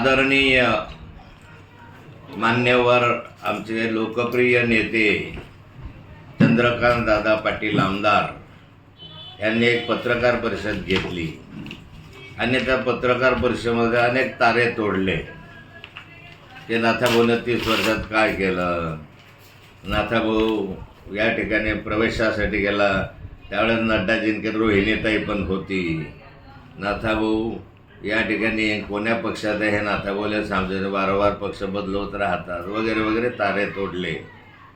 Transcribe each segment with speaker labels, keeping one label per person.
Speaker 1: आदरणीय मान्यवर आमचे लोकप्रिय नेते चंद्रकांत दादा पाटील आमदार यांनी एक पत्रकार परिषद घेतली. आणि त्या पत्रकार परिषदेमध्ये अनेक तारे तोडले. ते नाथाभाऊनं तीस वर्षात काय केलं? नाथाभाऊ या ठिकाणी प्रवेशासाठी गेला. त्यावेळेस नड्डाजींकडे रोहिणीताई पण होती. नाथाभाऊ या ठिकाणी कोण्या पक्षात आहे हे नाथाभाऊला समजायचं वारंवार पक्ष बदलवत राहतात वगैरे वगैरे तारे तोडले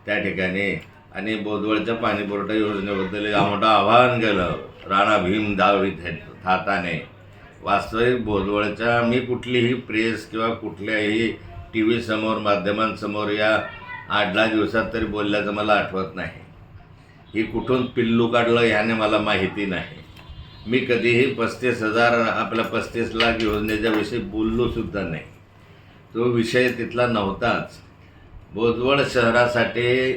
Speaker 1: त्या ठिकाणी. आणि बोदवळच्या पाणीपुरवठा योजनेबद्दल मोठं आव्हान केलं राणा भीम दावी थाताने वास्तविक बोदवळच्या मी कुठलीही प्रेस किंवा कुठल्याही टी व्हीसमोर माध्यमांसमोर या आठ दहा दिवसात तरी बोलल्याचं मला आठवत नाही. ही कुठून पिल्लू काढलं ह्याने मला माहिती नाही. मी कधीही पस्तीस हजार आपल्या पस्तीस लाख योजनेच्याविषयी बोललोसुद्धा नाही. तो विषय तिथला नव्हताच. बोदवड शहरासाठी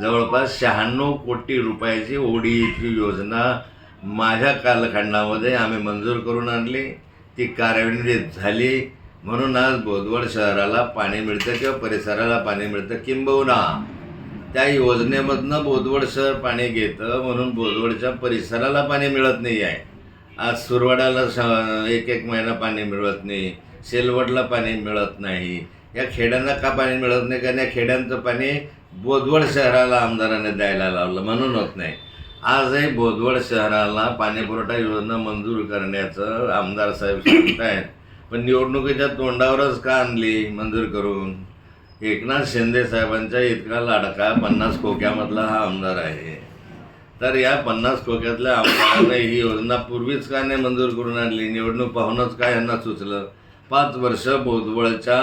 Speaker 1: जवळपास शहाण्णव कोटी रुपयाची ओडीची योजना माझ्या कालखंडामध्ये आम्ही मंजूर करून आणली. ती कार्यान्वित झाली. म्हणून आज बोदवड शहराला पाणी मिळतं किंवा परिसराला पाणी मिळतं किंबहुना. त्या योजनेमधनं बोदवड शहर पाणी घेतं म्हणून बोदवडच्या परिसराला पाणी मिळत नाही आहे. आज सुरवाडाला श एक एक महिना पाणी मिळत नाही सेलवडला पाणी मिळत नाही. या खेड्यांना का पाणी मिळत नाही? कारण या खेड्यांचं पाणी बोदवड शहराला आमदाराने द्यायला लावलं म्हणून होत नाही. आजही बोदवड शहराला पाणीपुरवठा योजना मंजूर करण्याचं आमदार साहेब सांगत आहेत पण निवडणुकीच्या तोंडावरच का आणली मंजूर करून? एकनाथ शिंदे साहेबांच्या इतका लाडका पन्नास खोक्यामधला हा आमदार आहे. तर या पन्नास खोक्यातल्या आमदाराने ही योजना पूर्वीच का नाही मंजूर करून आणली? निवडणूक पाहूनच काय यांना सुचलं? पाच वर्ष बोधवळच्या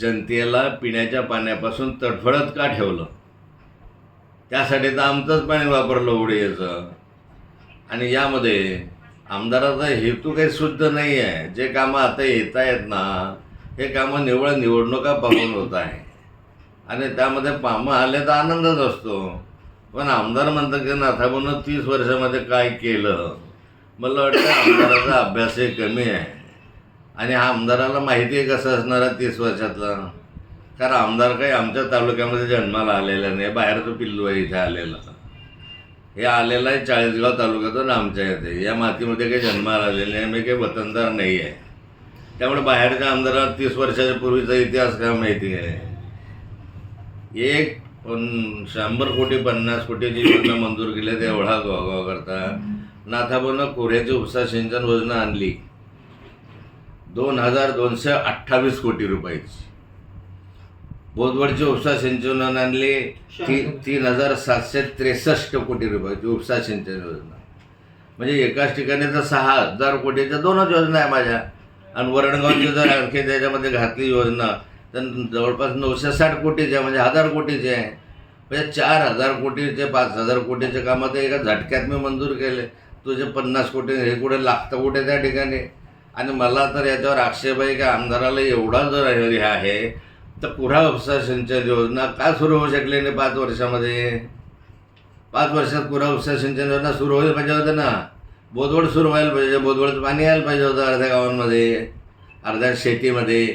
Speaker 1: जनतेला पिण्याच्या पाण्यापासून तडफडत का ठेवलं? त्यासाठी तर आमचंच पाणी वापरलं उडीचं आणि यामध्ये आमदाराचा हेतू काही शुद्ध नाही आहे जे कामं आता येत आहेत ना हे कामं निवळ निवडणुका पाहून होत आहे. आणि त्यामध्ये पामं आले तर आनंदच असतो. पण आमदार म्हणतात की नाथाबून तीस वर्षामध्ये काय केलं? मला वाटतं आमदाराचा अभ्यासही कमी आहे. आणि हा आमदाराला माहिती आहे कसं असणार आहे तीस वर्षातला? कारण आमदार काही आमच्या तालुक्यामध्ये जन्माला आलेला नाही बाहेरचं पिल्लू आहे इथे आलेला. हे आलेलं आहे चाळीसगाव तालुक्यातून आमच्या इथे. या मातीमध्ये काही जन्माला आलेले नाही मी काही वतनदार नाही आहे. त्यामुळे बाहेरच्या आमदारात तीस वर्षाच्या पूर्वीचा इतिहास काय माहिती आहे? एक पण शंभर कोटी पन्नास कोटीची योजना मंजूर केल्या ते एवढा गोगाव करता. नाथाबोनं कोऱ्याची उपसा सिंचन योजना आणली. दोन हजार दोनशे अठ्ठावीस कोटी रुपयाची. बोधवडची उपसा सिंचन आणली. ती तीन हजार सातशे त्रेसष्ट कोटी रुपयाची उपसा सिंचन योजना. म्हणजे एकाच ठिकाणी तर सहा हजार कोटीच्या दोनच योजना आहे माझ्या. आणि वरणगावची जर आणखी त्याच्यामध्ये घातली योजना तर जवळपास नऊशे साठ कोटीचे म्हणजे हजार कोटीचे आहे. म्हणजे चार हजार कोटीचे पाच हजार कोटीचे कामं ते एका झटक्यात मी मंजूर केले. तुझे पन्नास कोटी हे कुठे लागतं कुठे त्या ठिकाणी. आणि मला तर याच्यावर आक्षेप आहे की आमदाराला एवढा जर हे आहे तर पुढा उपसा सिंचन योजना का सुरू होऊ शकली नाही पाच वर्षामध्ये? पाच वर्षात पुरा उपसा सिंचन योजना सुरू होईल पाहिजे होतं ना. बोदवड सुरू व्हायला पाहिजे बोदवडचं पाणी यायला पाहिजे होतं अर्ध्या गावांमध्ये अर्ध्या शेतीमध्ये.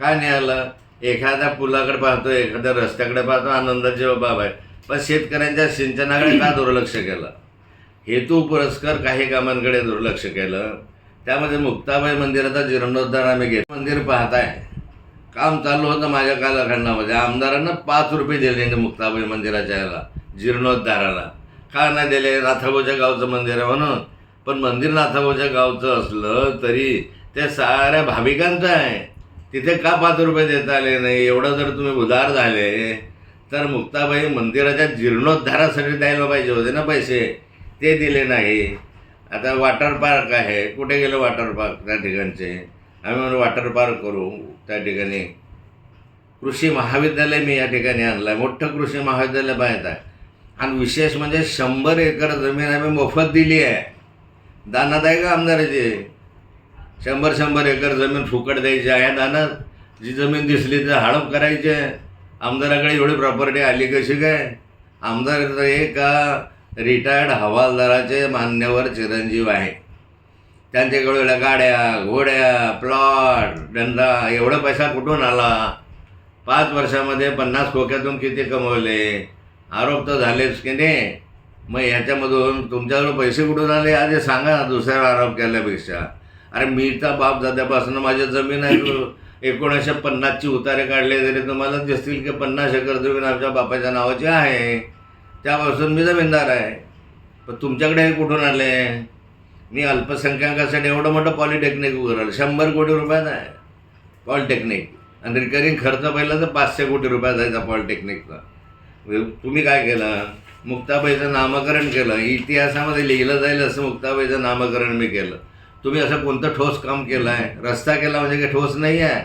Speaker 1: काय नाही आलं? एखाद्या पुलाकडे पाहतो एखाद्या रस्त्याकडे पाहतो आनंदाची बाब आहे. पण शेतकऱ्यांच्या सिंचनाकडे का दुर्लक्ष केलं? हेतू पुरस्कार काही कामांकडे दुर्लक्ष केलं. त्यामध्ये मुक्ताबाई मंदिराचा जीर्णोद्धार आम्ही घेत मंदिर पाहताय. काम चालू होतं माझ्या कालखंडामध्ये. आमदारांना पाच रुपये दिले मुक्ताबाई मंदिराच्या याला जीर्णोद्धाराला. का नाही दिले? नाथाबोच्या गावचं मंदिर आहे म्हणून. पण मंदिरनाथाबाच्या गावचं असलं तरी ते साऱ्या भाविकांचं आहे. तिथे का पाच रुपये देता आले नाही? एवढं जर तुम्ही उदार झाले तर मुक्ताबाई मंदिराच्या जीर्णोद्धारासाठी द्यायला पाहिजे होते ना पैसे. ते दिले नाही. आता वॉटर पार्क आहे. कुठे गेलं वॉटर पार्क त्या ठिकाणचे? आम्ही म्हणून वॉटर पार्क करू त्या ठिकाणी. कृषी महाविद्यालय मी या ठिकाणी आणलं आहे मोठं कृषी महाविद्यालय पाहत आहे. आणि विशेष म्हणजे शंभर एकर जमीन आम्ही मोफत दिली आहे. दानात आहे का आमदाराची? शंभर शंभर एकर जमीन फुकट द्यायची आहे दानात. जी जमीन दिसली तर हडप करायची. आहे आमदाराकडे एवढी प्रॉपर्टी आली कशी काय? आमदार हे का रिटायर्ड हवालदाराचे मान्यवर चिरंजीव आहे त्यांच्याकडे गाड्या घोड्या प्लॉट धंदा एवढा पैसा कुठून आला? पाच वर्षामध्ये पन्नास खोक्यातून किती कमवले? आरोप तर झालेच की नाही. मग ह्याच्यामधून तुमच्याकडे पैसे कुठून आले? आधी सांगा ना दुसऱ्यावर आरोप केल्यापेक्षा. अरे मी तर बाप दाद्यापासून माझ्या जमीन आहे. एकोणीसशे पन्नासची उतारे काढले तरी तुम्हाला दिसतील की पन्नास एकर जमीन आमच्या बापाच्या नावाची आहे. त्यापासून मी जमीनदार आहे. पण तुमच्याकडे हे कुठून आले? मी अल्पसंख्याकासाठी एवढं मोठं पॉलिटेक्निक उघडलं. शंभर कोटी रुपयाचा आहे पॉलिटेक्निक. आणि रिकरिंग खर्च पहिला तर पाचशे कोटी रुपयाचा जायचा पॉलिटेक्निकचा. तुम्ही काय केलं? मुक्ताबाईचं नामकरण केलं. इतिहासामध्ये लिहिलं जाईल असं मुक्ताबाईचं नामकरण मी केलं. तुम्ही असं कोणतं ठोस काम केलं आहे रस्ता केला म्हणजे काही ठोस नाही आहे.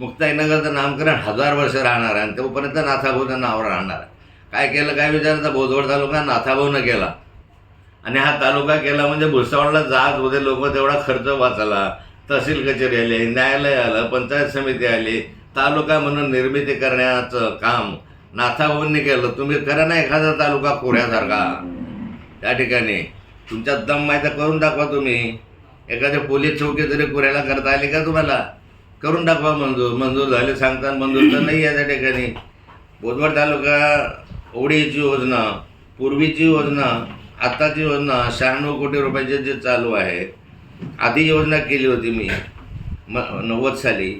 Speaker 1: मुक्ताईनगरचं नामकरण हजार वर्ष राहणार आहे आणि तोपर्यंत नाथाभाऊचं नाव राहणार आहे. काय केलं काय विचारता बोधवड तालुका नाथाभाऊनं केला. आणि हा तालुका केला म्हणजे भुसावळला जात होते लोक तेवढा खर्च वाचला. तहसील कचेरी आली न्यायालय आलं पंचायत समिती आली. तालुका म्हणून निर्मिती करण्याचं काम नाथाभाऊंनी केलं. तुम्ही करा ना एखादा तालुका कोऱ्यासारखा. त्या ठिकाणी. तुमच्या दम माहिती करून दाखवा तुम्ही. एखाद्या पोलीस चौकी जरी कोऱ्याला करता आली का तुम्हाला? करून दाखवा मंजूर. मंजूर झाले सांगता मंजूर तर नाही आहे त्या ठिकाणी. बोधवड तालुका ओढीची योजना पूर्वीची योजना आत्ताची योजना शहाण्णव कोटी रुपयाची जे चालू आहे आधी योजना केली होती मी म नव्वद साली.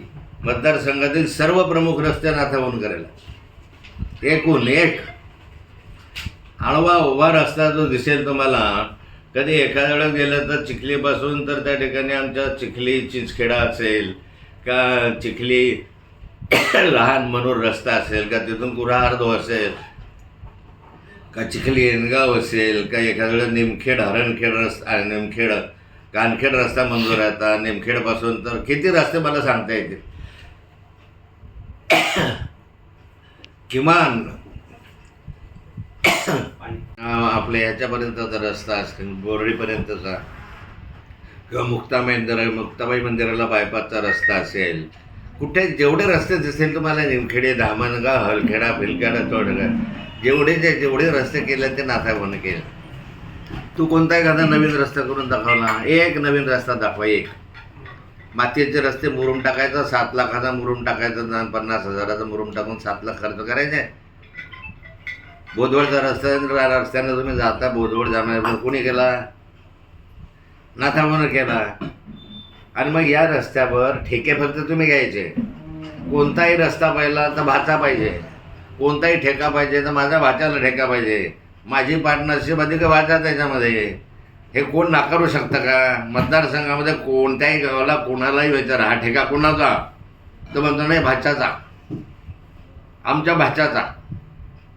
Speaker 1: मतदारसंघातील सर्व प्रमुख रस्ते नाथावून करायला एकूण एक. आळवा उभा रस्ता जो दिसेल तुम्हाला. कधी एखाद्या वेळेस गेलं तर चिखलीपासून तर त्या ठिकाणी आमच्या चिखली चिंचखेडा असेल का चिखली लहान मनोर रस्ता असेल का तिथून कुऱ्हार्दो असेल का चिखली एनगाव असेल का एखाद्या वेळेस निमखेड हरणखेड रस्ता निमखेड कानखेड रस्ता मंजूर आहे आता. निमखेडपासून तर किती रस्ते मला सांगता येतील? किमान आपल्या ह्याच्यापर्यंतचा रस्ता असेल बोर्डीपर्यंतचा. किंवा मुक्ताबाई मंदिर मुक्ताबाई मंदिराला बायपासचा रस्ता असेल कुठे जेवढे रस्ते दिसेल तुम्हाला निमखेडे धामणगाव हलखेडा फिलखेडा चोडगा जेवढे जे जेवढे रस्ते केले ते नाथाभाऊने केले. तू कोणता एखादा नवीन रस्ता करून दाखवला एक नवीन रस्ता दाखवा एक. मातीचे रस्ते मुरुम टाकायचा सात लाखाचा मुरुम टाकायचा पन्नास हजाराचा मुरुम टाकून सात लाख खर्च करायचे. बोधवडचा रस्ता रस्त्यानं तुम्ही जाता बोधवड जाणार कोणी केला? नाथामानं केला. आणि मग या रस्त्यावर ठेके फक्त तुम्ही घ्यायचे. कोणताही रस्ता पाहिला तर भाचा पाहिजे. कोणताही ठेका पाहिजे तर माझा भाच्याला ठेका पाहिजे. माझी पार्टनरशिप अधिक भाचा त्याच्यामध्ये. हे कोण नाकारू शकतं का? मतदारसंघामध्ये कोणत्याही गावाला कोणालाही विचारा हा ठेका कोणाचा? तर म्हणतो नाही भाच्याचा. आमच्या भाच्याचा.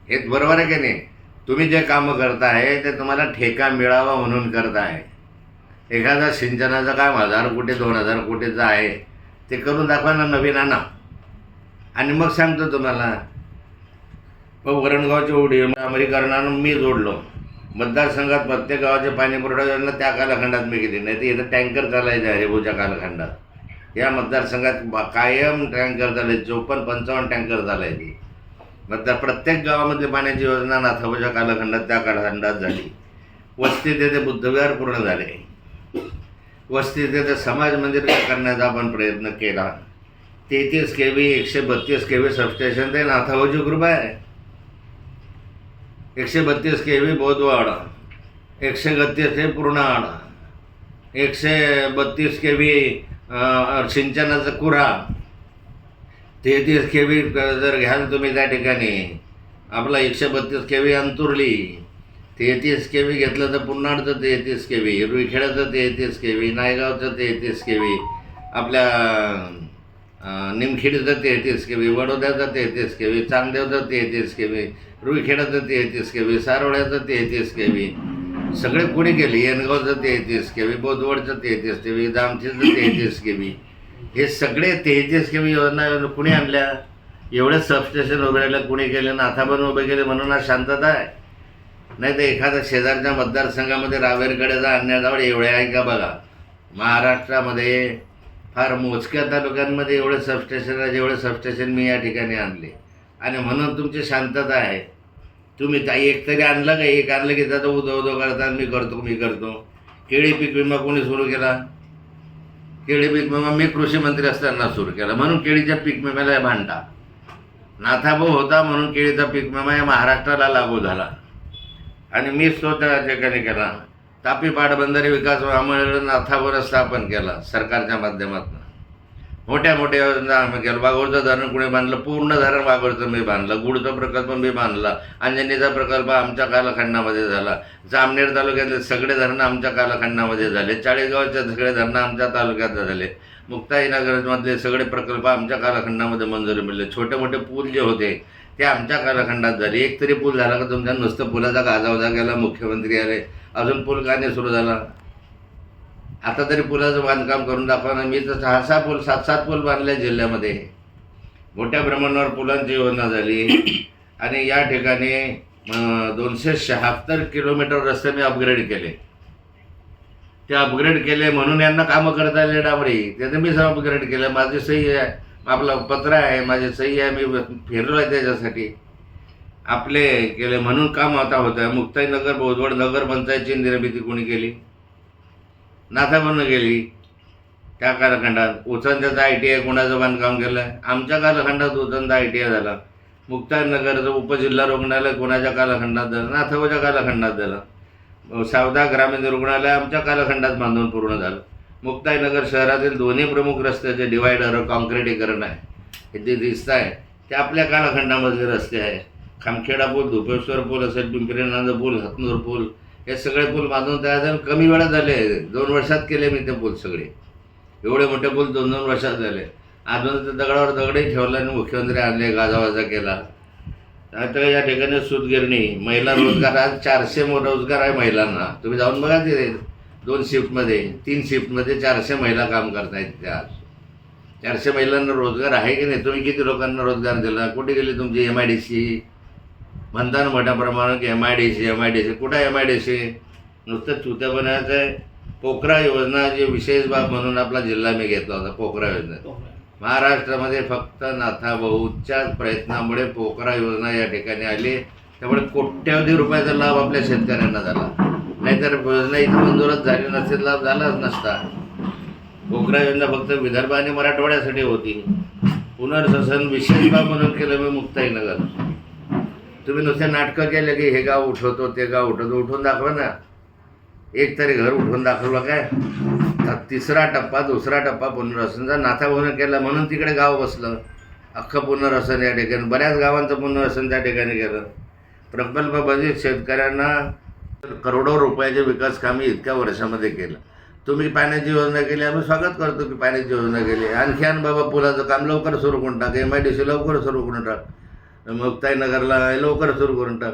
Speaker 1: हे बरोबर आहे की नाही? तुम्ही जे कामं करताय ते तुम्हाला ठेका मिळावा म्हणून करताय एखादा सिंचनाचं काम हजार कोटी दोन हजार कोटीचं आहे ते करून दाखवा ना नवीन आणा. आणि मग सांगतो तुम्हाला मग वरणगावची उडी अमरीकरणानं मी जोडलो. मतदारसंघात प्रत्येक गावाचे पाणी पुरवठा योजना त्या कालखंडात मी केली नाही तर इथं टँकर चालायचं हरिभूच्या कालखंडात. या मतदारसंघात बा- कायम टँकर चालायचे चोपन्न पंचावन्न टँकर चालायचे. मग त्या प्रत्येक गावामध्ये पाण्याची योजना नाथाबाच्या कालखंडात त्या कालखंडात झाली. वस्ती तेथे बुद्धविहार पूर्ण झाले. वस्ती तेथे समाज मंदिर करण्याचा आपण प्रयत्न केला. तेहतीस के व्ही एकशे बत्तीस के व्ही सबस्टेशन ते नाथाबाची कृपा आहे. एकशे बत्तीस के व्ही बोधवाड एकशे बत्तीस हे पूर्णाड एकशे बत्तीस के व्ही सिंचनाचं कुऱ्हा तेहतीस के व्ही जर घ्याल तुम्ही त्या ठिकाणी आपला एकशे बत्तीस के व्ही अंतुरली तेहतीस के व्ही घेतलं तर पुन्हाडचं तेहतीस के व्ही रुईखेड्याचं तेहतीस के व्ही नायगावचं तेहतीस के व्ही आपल्या निमखेड जाते येतेस के व्ही जाते येतेस के व्ही जाते तेहतीस के व्ही जाते येतेस के व्ही सारोड्याचं येतेस के व्ही सगळे कुणी केले? जाते तेहतीस के व्ही बोधवडचं तेहतीस के व्ही जाते तेहतीस के व्ही हे सगळे तेहतीस के व्ही योजना कुणी आणल्या? एवढे सबस्टेशन उभे राहिले कुणी केले? नाथाबन उभे केले म्हणून आज शांतता आहे. नाही तर एखाद्या शेजारच्या मतदारसंघामध्ये रावेरकडेचा आणण्याजवळ एवढे आहे का बघा? महाराष्ट्रामध्ये फार मोजक्या तालुक्यांमध्ये एवढे सबस्टेशन आहे जेवढे सबस्टेशन मी या ठिकाणी आणले. आणि म्हणून तुमची शांतता आहे. तुम्ही ताई एक तरी आणलं का? एक आणलं की त्याचा उदो उदो करता मी करतो मी करतो. केळी पीक विमा कोणी सुरू केला? केळी पीक विमा मी कृषी मंत्री असताना सुरू केला. म्हणून केळीच्या पीक विम्याला भांडा. नाथाभाऊ होता म्हणून केळीचा पीक विमा या महाराष्ट्राला लागू झाला. आणि मी स्वतः ठिकाणी केला. तापी पाटबंधारे विकास महामंडळ नाथावर स्थापन केला सरकारच्या माध्यमातून. मोठ्या मोठ्या योजना आम्ही केलं वाघोरचं धरण कुणी बांधलं? पूर्ण धरण वाघोरचं मी बांधलं. गुडचा प्रकल्प मी बांधला. अंजनीचा प्रकल्प आमच्या कालखंडामध्ये झाला. जामनेर तालुक्यातले सगळे धरणं आमच्या कालखंडामध्ये झाले. चाळीसगावचे सगळे धरणं आमच्या तालुक्यात झाले. मुक्ताईनगरमधले सगळे प्रकल्प आमच्या कालखंडामध्ये मंजुरी मिळले. छोटे मोठे पूल जे होते ते आमच्या कालखंडात झाले. एक तरी पूल झाला का? तुमच्या नुसतं पुलाचा गाजावजा केला मुख्यमंत्री आले. अजून पूल का नाही सुरू झाला? आता तरी पुलाचं बांधकाम करून दाखवा ना. मी तर सहा सहा पूल सात सात पूल बांधले जिल्ह्यामध्ये. मोठ्या प्रमाणावर पुलांची योजना झाली. आणि या ठिकाणी दोनशे शहात्तर किलोमीटर रस्ते मी अपग्रेड केले. ते अपग्रेड केले म्हणून यांना कामं करता आले डांबरी. त्याचं मी सगळं अपग्रेड केलं. माझी सही आहे. आपलं पत्र आहे. माझी सही आहे. मी फिरलो आहे त्याच्यासाठी. आपले केले म्हणून काम आता होतं मुक्ताईनगर बोधवड नगर पंचायतची निर्मिती कोणी केली? नाथाबन गेली. त्या कालखंडात उचंद्याचं आय टी आय कोणाचं बांधकाम केलं आमच्या कालखंडात उचंदा आय टी आय झाला. मुक्ताईनगरचं उपजिल्हा रुग्णालय कोणाच्या कालखंडात झालं? नाथाबाच्या कालखंडात झालं. सावदा ग्रामीण रुग्णालय आमच्या कालखंडात बांधून पूर्ण झालं. मुक्ताईनगर शहरातील दोन्ही प्रमुख रस्त्याचे डिवायडर कॉन्क्रिटीकरण आहे. हे जे दिसत आहे ते आपल्या कालखंडामधले रस्ते आहे खामखेडा पूल धुपेश्वर पूल असेल पिंपरीनांद पूल हतनूर पूल हे सगळे पूल बांधून तयार झाले. कमी वेळात झाले. दोन वर्षात केले मी ते पूल सगळे. एवढे मोठे पूल दोन दोन वर्षात झाले. अजून ते दगडावर दगडही ठेवला आणि मुख्यमंत्री आणले गाजावाजा केला. आता या ठिकाणी सूतगिरणी महिला रोजगार आज चारशे रोजगार आहे महिलांना. तुम्ही जाऊन बघा तिथे. दोन शिफ्टमध्ये तीन शिफ्टमध्ये चारशे महिला काम करतायत त्या आज. चारशे महिलांना रोजगार आहे की नाही? तुम्ही किती लोकांना रोजगार दिला? कुठे गेली तुमची एम आय डी सी म्हणतात मोठ्या प्रमाणात M I D C M I D C कुठं एम आय डी सी नुसतं चुत्या बनवायचं आहे पोखरा योजना जी विशेष बाब म्हणून आपला जिल्हा मी घेतला होता पोखरा योजना. महाराष्ट्रामध्ये फक्त नाथाभाऊच्याच प्रयत्नामुळे पोखरा योजना या ठिकाणी आली. त्यामुळे कोट्यवधी रुपयाचा लाभ आपल्या शेतकऱ्यांना झाला. नाहीतर योजना इथं मंजूरच झाली नसेल लाभ झालाच नसता. पोखरा योजना फक्त विदर्भ आणि मराठवाड्यासाठी होती. पुनर्वसन विशेष बाब म्हणून केलं मी मुक्ताईनगर. तुम्ही नुसते नाटकं केलं की हे गाव उठवतो ते गाव उठवतो उठून दाखवा ना. एक तरी घर उठवून दाखवलं काय? तिसरा टप्पा दुसरा टप्पा पुनर्वसनचा नाथाभवन केला म्हणून तिकडे गाव बसलं. अख्खं पुनर्वसन या ठिकाणी बऱ्याच गावांचं पुनर्वसन त्या ठिकाणी केलं. प्रकल्प बजेट शेतकऱ्यांना करोडो रुपयाचे विकास कामी इतक्या वर्षामध्ये केलं. तुम्ही पाण्याची योजना केली आम्ही स्वागत करतो की पाण्याची योजना केली. आणखी आण बाबा पुलाचं काम लवकर सुरू करून टाक एम आय डी सी लवकर सुरू करून टाक. मुक्ताईनगरला लवकर सुरू करून टाक.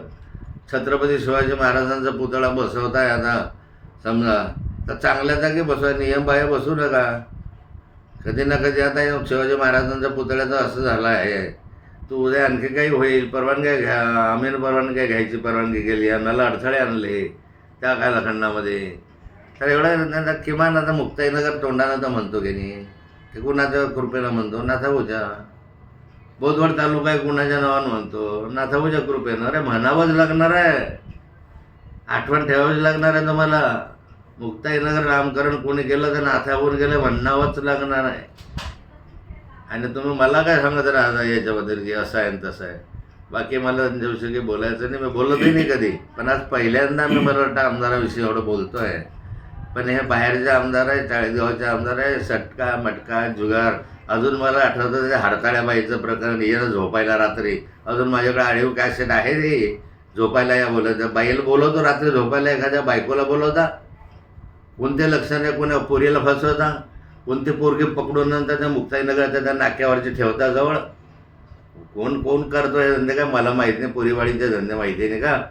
Speaker 1: छत्रपती शिवाजी महाराजांचा पुतळा बसवताय आता. समजा. तर चांगल्या जागी बसवा नियम बाहेर बसू नका. कधी ना कधी आता शिवाजी महाराजांच्या पुतळ्याचं असं झालं आहे. तू उद्या आणखी काही होईल परवानग्या घ्या. आम्ही परवानग्या घ्यायची परवानगी केली. आम्हाला अडथळे आणले. त्या कालखंडामध्ये. तर एवढं किमान आता मुक्ताईनगर तोंडानं तर म्हणतो की नाही. ते कुणाच्या कृपेनं म्हणतो? नाथाभाऊच्या बोधवड तालुका आहे कुणाच्या नावानं म्हणतो. नाथाबूच्या कृपेनं. अरे म्हणावंच लागणार आहे. आठवण ठेवावीच लागणार आहे तुम्हाला. मुक्ताईनगर नामकरण कोणी केलं तर नाथाबून गेलं म्हणावंच लागणार आहे. आणि तुम्ही मला काय सांगत राहता याच्याबद्दल की असं आहे तसं आहे? बाकी मला दिवशी काही बोलायचं नाही. मी बोलतही नाही कधी. पण आज पहिल्यांदा मी मला वाटतं आमदाराविषयी एवढं बोलतो आहे पण हे बाहेरचे आमदार आहे चाळीसगावचे आमदार आहे सटका मटका जुगार अजून मला आठवतं ते हरताळ्याबाईचं प्रकरण येणं झोपायला रात्री. अजून माझ्याकडे आळीव कॅसेट आहे रे. झोपायला या बोलत बाईला बोलवतो रात्री झोपायला एखाद्या बायकोला बोलवता. कोणते लक्षणे कोण्या पोरीला फसवता? कोणते पोरगे पकडून नंतर त्या मुक्ताईनगरच्या त्या नाक्यावरचे ठेवता जवळ? कोण कोण करतो हे धंदे काय मला माहीत नाही. पोरीवाडीचे धंदे माहिती नाही का?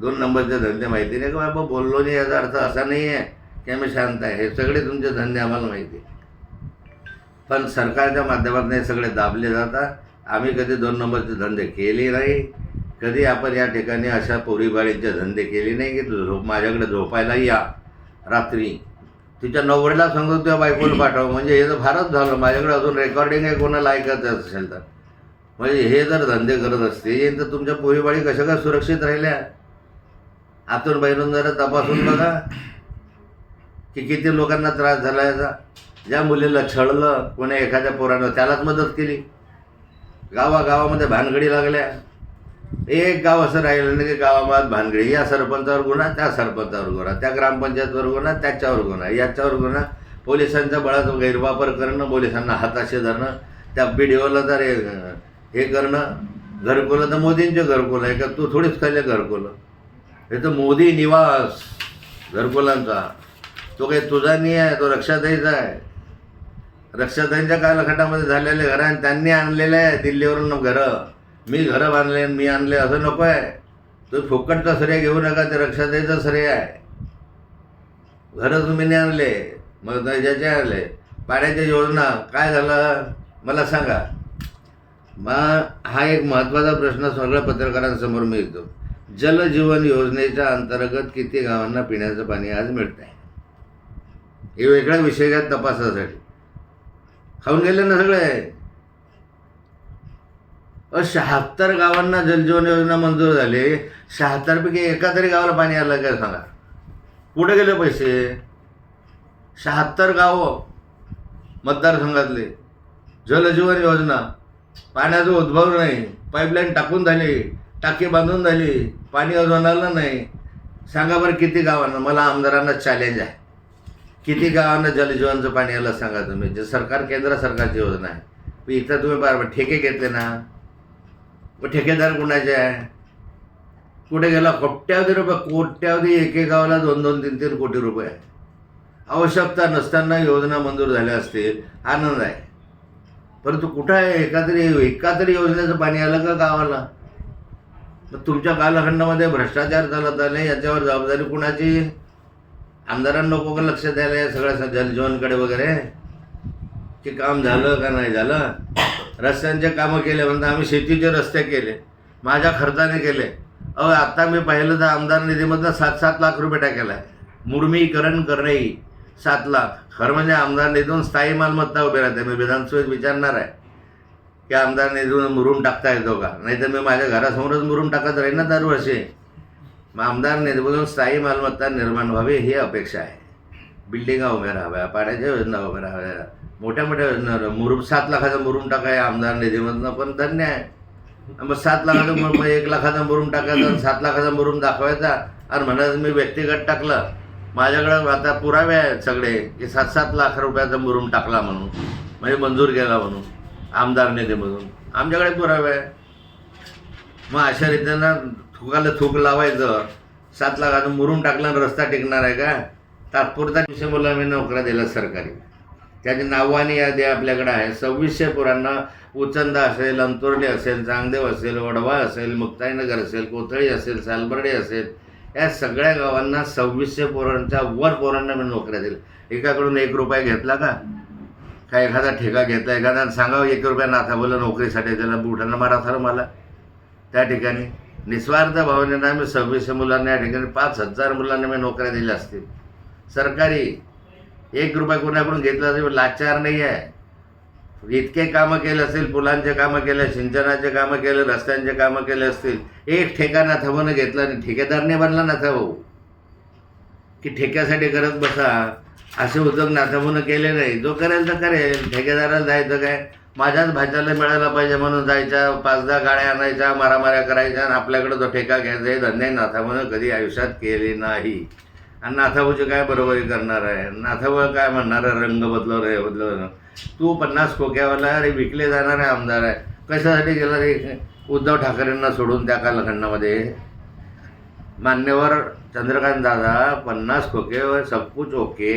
Speaker 1: दोन नंबरचे धंदे माहिती नाही का? बाबा बोललो नाही याचा अर्थ असा नाही आहे की आम्ही शांत आहे. हे सगळे तुमचे धंदे आम्हाला माहिती आहे. पण सरकारच्या माध्यमातून हे सगळे दाबले जातात. आम्ही कधी दोन नंबरचे धंदे केले नाही. कधी आपण या ठिकाणी अशा पोरीबाळीचे धंदे केले नाही की तू झोप माझ्याकडे झोपायला या रात्री. तिच्या नवऱ्याला सांगतो त्या बायकोला पाठव. म्हणजे हे तर फारच झालं. माझ्याकडे अजून रेकॉर्डिंग आहे कोणाला ऐकायचं असेल तर. म्हणजे हे जर धंदे करत असते तर तुमच्या पोरीबाळी कशा काय सुरक्षित राहिल्या? आतून बाहेरून जरा तपासून बघा. की किती लोकांना त्रास झाला याचा? ज्या मुलीला छळलं कोणी एखाद्या पोरानं त्यालाच मदत केली. गावागावामध्ये भानगडी लागल्या. एक गाव असं राहिलं नाही की गावामध्ये भानगडी. या सरपंचावर गुन्हा त्या सरपंचावर गुन्हा त्या ग्रामपंचायतवर गुन्हा त्याच्यावर गुन्हा. याच्यावर गुन्हा. पोलिसांच्या बळाचा गैरवापर करणं पोलिसांना हाताशी धरणं त्या बी डी ओला तर हे- हे करणं. घरकुलं तर मोदींचे घरकुलं आहे का? तू थोडीच खाल्ले घरकुलं. हे तर मोदी निवास घरकुलांचा. तो काही तुझा नाही आहे तो रक्षाताईचा आहे. रक्षाताईंच्या कालखंडामध्ये झालेले घरं आणि त्यांनी आणलेले आहे दिल्लीवरून घरं. मी घरं बांधले मी आणले असं नको आहे. तो फुकटचा श्रेय घेऊ नका ते रक्षाताईचा श्रेय आहे. घरं तुम्ही नाही आणले मग ज्याचे आणले. पाण्याच्या योजना काय झालं? मला सांगा. मग हा एक महत्त्वाचा प्रश्न सगळ्या पत्रकारांसमोर मिळतो. जल जलजीवन योजनेच्या अंतर्गत किती गावांना पिण्याचं पाणी आज मिळत आहे हे वेगळा विषय घ्या तपासासाठी. खाऊन गेले ना सगळे. अ शहात्तर गावांना जलजीवन योजना मंजूर झाली. शहात्तरपैकी एका तरी गावाला पाणी आलं काय सांगा? कुठे गेले पैसे? शहात्तर गावं मतदारसंघातले. जलजीवन योजना. पाण्याचा उद्भव नाही. पाईपलाईन टाकून झाली. टाकी बांधून झाली. पाणी अजून आलं नाही. सांगा बरं किती गावांना? मला आमदारांना चॅलेंज आहे. किती गावांना जलजीवनचं पाणी आलं सांगा तुम्ही? जे सरकार केंद्र सरकारची योजना आहे. मग इथं तुम्ही बरोबर ठेके घेतले ना? मग ठेकेदार कुणाचे आहे? कुठे गेला? कोट्यावधी रुपये कोट्यावधी एके गावाला दोन दोन तीन तीन कोटी रुपये आहे. आवश्यकता नसताना योजना मंजूर झाल्या असतील आनंद आहे. परंतु कुठं आहे? एका तरी एका तरी योजनेचं पाणी आलं का गावाला? मग तुमच्या कालखंडामध्ये भ्रष्टाचार चालत आले याच्यावर जबाबदारी कुणाची? आमदारांना नको का लक्ष द्यायला या सगळ्या जलजीवनकडे वगैरे. की काम झालं का नाही झालं? रस्त्यांचे कामं केले म्हणता आम्ही शेतीचे रस्ते केले. माझ्या खर्चाने केले. अहो आत्ता मी पाहिलं तर आमदार निधीमधनं सात सात लाख रुपये टाकेला आहे मुर्मीकरण करणे सात लाख. खरं म्हणजे आमदार निधीतून स्थायी मालमत्ता उभी राहते. मी विधानसभेत विचारणार आहे. की आमदार निधीतून मुरून टाकता येतो का? नाही तर मी माझ्या घरासमोरच मुरून टाकत राहील ना दरवर्षी. आमदार निधीमधून स्थायी मालमत्ता निर्माण व्हावी ही अपेक्षा आहे. बिल्डिंगा उभ्या राहाव्या पाण्याच्या योजना उभ्या राहाव्या मोठ्या मोठ्या योजना मुरुम सात लाखाचा मुरुम टाकाय आमदार निधीमधनं पण धन्य आहे. मग सात लाखाचा मुरुम एक लाखाचा मुरुम टाकायचा आणि सात लाखाचा मुरुम दाखवायचा. आणि म्हणायचं मी व्यक्तिगत टाकलं. माझ्याकडं आता पुरावे आहेत सगळे की सात सात लाख रुपयाचा मुरुम टाकला म्हणून म्हणजे मंजूर केला म्हणून आमदार निधीमधून. आमच्याकडे पुरावे आहे मग अशा रीतीनं थुकाला थूक लावायचं. सात लाख मुरुम टाकला टाकलं रस्ता टिकणार आहे का? तात्पुरता डिसेंबरला मी नोकऱ्या दिल्या सरकारी. त्याची नावानी यादी आपल्याकडे आहे. सव्वीसशे पोरांना उचंदा असेल अंतुर्डे असेल चांगदेव असेल वडवा असेल मुक्ताईनगर असेल कोथळी असेल सालबर्डे असेल या सगळ्या गावांना सव्वीसशे पोरांच्या वर पोरांना मी नोकऱ्या दिल्या. एकाकडून एक रुपया घेतला का? काय एखादा ठेका घेतला? एखादा सांगावं एक रुपया नाथा बोला नोकरीसाठी त्याला बुटांना मारा थर मला त्या ठिकाणी निस्वार्थ भावनेनं आम्ही सव्वीसशे मुलांना या ठिकाणी पाच हजार मुलांना मी नोकऱ्या दिल्या असतील. सरकारी एक रुपया कोणाकडून घेतला तरी लाचार नाही आहे. इतके कामं केले असतील पुलांचे कामं केले सिंचनाचे कामं केले रस्त्यांचे कामं केले असतील. एक ठेका नाथाभाऊनं घेतला आणि ठेकेदारने बनला बनला नाथाभाऊ की ठेक्यासाठी करत बसा. असे उद्योग नाथाभाऊनं केले नाही. जो करेल तर करेल. ठेकेदाराला जायचं काय? माझ्याच भाज्याला मिळायला पाहिजे म्हणून जायच्या पाच दहा गाड्या आणायच्या मारामाऱ्या करायच्या आणि आपल्याकडे तो ठेका घ्यायचा. हे धंदे म्हणून कधी आयुष्यात केले नाही. आणि नाथाभाऊची काय बरोबरी करणार आहे? नाथाभाऊ काय म्हणणार आहे? रंग बदलव रे बदलव तू पन्नास खोक्यावाला रे विकले जाणारे आमदार आहे. कशासाठी गेला रे? उद्धव ठाकरेंना सोडून त्या कालखंडामध्ये. मान्यवर चंद्रकांत दादा पन्नास खोके सबकुच ओके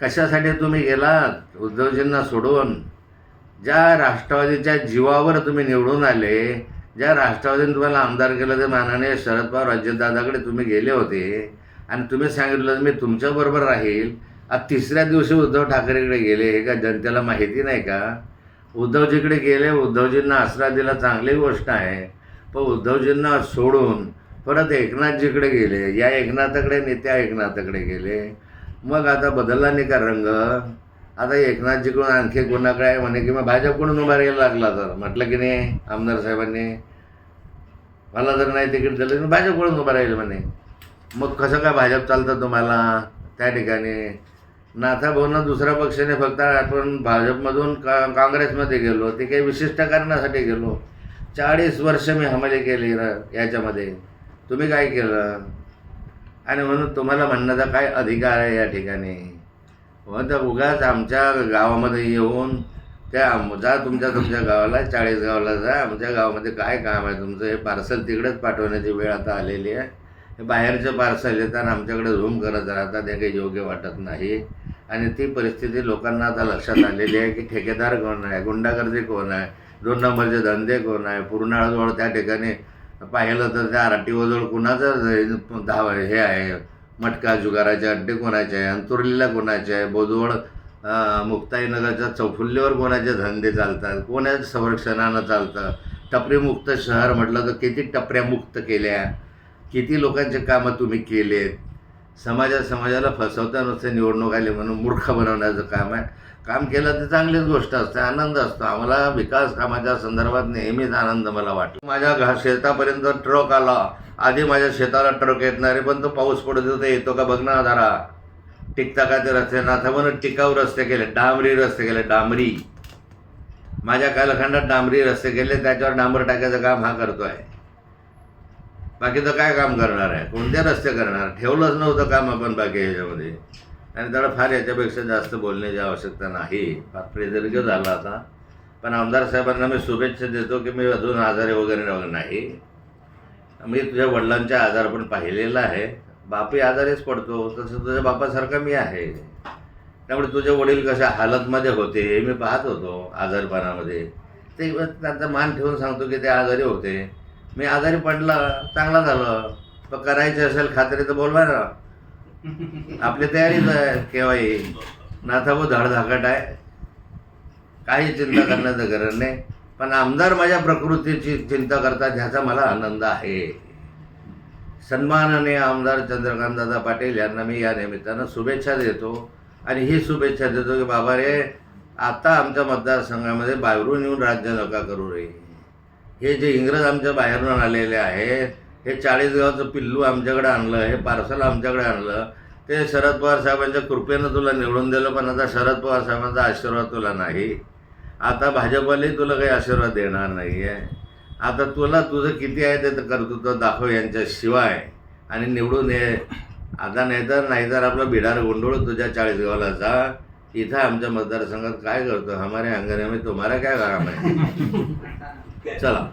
Speaker 1: कशासाठी तुम्ही गेलात? उद्धवजींना सोडून. ज्या राष्ट्रवादीच्या जीवावर तुम्ही निवडून आले ज्या राष्ट्रवादीने तुम्हाला आमदार केलं ते मानाने शरद पवार अजितदादाकडे तुम्ही गेले होते. आणि तुम्ही सांगितलं मी तुमच्याबरोबर राहील. आज तिसऱ्या दिवशी उद्धव ठाकरेकडे गेले हे का जनतेला माहिती नाही का? उद्धवजीकडे गेले उद्धवजींना आसरा दिला चांगली गोष्ट आहे. पण उद्धवजींना सोडून परत एकनाथजीकडे गेले. या एकनाथाकडे नेत्या एकनाथाकडे गेले. मग आता बदलला नाही का रंग? आता एकनाथजीकडून आणखी कोणाकडे आहे म्हणे की मग भाजपकडून उभा राहायला लागला तर? म्हटलं की नाही आमदार साहेबांनी. मला जर नाही तिकीट दिलं तर भाजपकडून उभा राहील म्हणे. मग कसं काय भाजप चालतं तुम्हाला? त्या ठिकाणी. नाथाभाऊंना दुसऱ्या पक्षाने फक्त आपण भाजपमधून का काँग्रेसमध्ये गेलो ते काही विशिष्ट कारणासाठी गेलो. चाळीस वर्ष मी हमाले केली र याच्यामध्ये. तुम्ही काय केलं? आणि म्हणून तुम्हाला म्हणण्याचा काय अधिकार आहे या ठिकाणी? हो तर उगाच आमच्या गावामध्ये येऊन त्या आम- जा तुमच्या तुमच्या गावाला चाळीस गावाला जा. आमच्या गावामध्ये काय काम आहे तुमचं? हे पार्सल तिकडेच पाठवण्याची वेळ आता आलेली आहे. हे बाहेरचं पार्सल येतात आमच्याकडे झूम करत राहतात हे काही योग्य वाटत नाही. आणि ती परिस्थिती लोकांना आता लक्षात आलेली आहे की ठेकेदार कोण आहे? गुंडागर्दी कोण आहे? दोन नंबरचे धंदे कोण आहे? पूर्णाळजवळ त्या ठिकाणी पाहिलं तर त्या राटीवजवळ कुणाचं धाव हे आहे? मटका जुगाराचे अड्डे कोणाचे आहे अंतुर्लीला कोणाचे आहे बोधवळ मुक्ताईनगरच्या चौफुल्लीवर कोणाचे धंदे चालतात कोणाच्या संरक्षणानं चालतं? टपरीमुक्त शहर म्हटलं तर किती टपऱ्या मुक्त केल्या? किती लोकांचे कामं तुम्ही केलेत? समाजा समाजाला फसवता नुसते निवडणूक आली म्हणून मूर्ख बनवण्याचं काम आहे. काम केलं तर चांगलीच गोष्ट असते आनंद असतो. आम्हाला विकास कामाच्या संदर्भात नेहमीच आनंद मला वाटतो. माझ्या घा शेतापर्यंत ट्रक आला. आधी माझ्या शेताला ट्रक येत नाही रे पण तो पाऊस पडत होता येतो का बघ ना जरा. टिकता का ते रस्ते टिकाऊ रस्ते केले डांबरी रस्ते केले डांबरी. माझ्या कालखंडात डांबरी रस्ते केले त्याच्यावर डांबर टाकायचं काम हा करतो आहे बाकीचं काय काम करणार आहे? कोणते रस्ते करणार? ठेवलंच नव्हतं काम आपण बाकी ह्याच्यामध्ये आणि त्याला फार याच्यापेक्षा जास्त बोलण्याची आवश्यकता नाही. फार प्रेदर्घ्य झाला आता. पण आमदार साहेबांना मी शुभेच्छा देतो की मी अजून आजारी वगैरे नाही. मी तुझ्या वडिलांचा आजार पण पाहिलेला आहे. बापही आजारीच पडतो. तसं तुझ्या बापासारखा मी आहे. त्यामुळे तुझे वडील कशा हालतमध्ये होते हे मी पाहत होतो आजारपणामध्ये. ते त्यांचा मान ठेवून सांगतो की ते आजारी होते. मी आजारी पडला चांगला झालं. पण करायचे असेल खात्री तर बोलवा ना. आपली तयारीच आहे केव्हाही. नाथाभाऊ धडधाकट आहे. काही चिंता करण्याचं गरज नाही. पण आमदार माझ्या प्रकृतीची चिंता करतात ह्याचा मला आनंद आहे. सन्मानाने आमदार चंद्रकांतदादा पाटील यांना मी या निमित्तानं शुभेच्छा देतो. आणि ही शुभेच्छा देतो की बाबा रे आता आमच्या मतदारसंघामध्ये बाहेरून येऊन राज्य नका करू रे. हे जे इंग्रज आमच्या बाहेरून आलेले आहेत हे चाळीसगावचं पिल्लू आमच्याकडे आणलं हे पार्सल आमच्याकडे आणलं ते शरद पवार साहेबांच्या कृपेनं तुला निवडून दिलं पण आता शरद पवार साहेबांचा आशीर्वाद तुला नाही. आता भाजपलाही तुला काही आशीर्वाद देणार नाही आहे आता तुला तुझं किती आहे ते तर कर्तृत्व दाखव यांच्याशिवाय आणि निवडून ये. आता नाहीतर नाहीतर आपलं बिडार गोंडोळ तुझ्या चाळीसगावला जा. इथं आमच्या मतदारसंघात काय करतो? हमारे अंगणे में तुम्हाला काय काम आहे? चला.